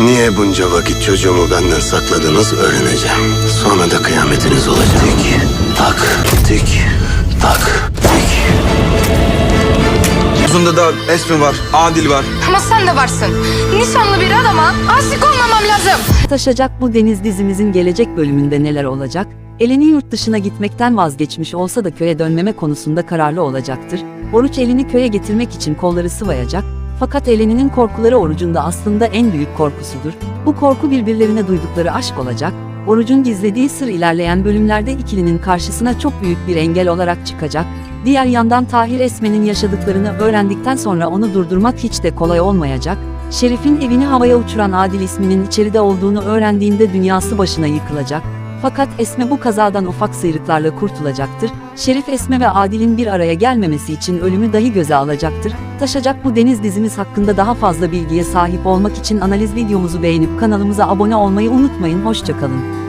Niye bunca vakit çocuğumu benden sakladınız öğreneceğim. Sonra da kıyametiniz olacak. Tik tak tik tak tik. Uzunda da Esmi var, Adil var. Ama sen de varsın. Nişanlı bir adama aşık olmamam lazım. Taşacak bu deniz dizimizin gelecek bölümünde neler olacak? Eleni yurt dışına gitmekten vazgeçmiş olsa da köye dönmeme konusunda kararlı olacaktır. Oruç elini köye getirmek için kolları sıvayacak. Fakat Eleni'nin korkuları Oruç'un da aslında en büyük korkusudur. Bu korku birbirlerine duydukları aşk olacak. Oruç'un gizlediği sır ilerleyen bölümlerde ikilinin karşısına çok büyük bir engel olarak çıkacak. Diğer yandan Tahir Esmen'in yaşadıklarını öğrendikten sonra onu durdurmak hiç de kolay olmayacak. Şerif'in evini havaya uçuran Adil isminin içeride olduğunu öğrendiğinde dünyası başına yıkılacak. Fakat Esme bu kazadan ufak sıyrıklarla kurtulacaktır. Şerif Esme ve Adil'in bir araya gelmemesi için ölümü dahi göze alacaktır. Taşacak bu deniz dizimiz hakkında daha fazla bilgiye sahip olmak için analiz videomuzu beğenip kanalımıza abone olmayı unutmayın. Hoşçakalın.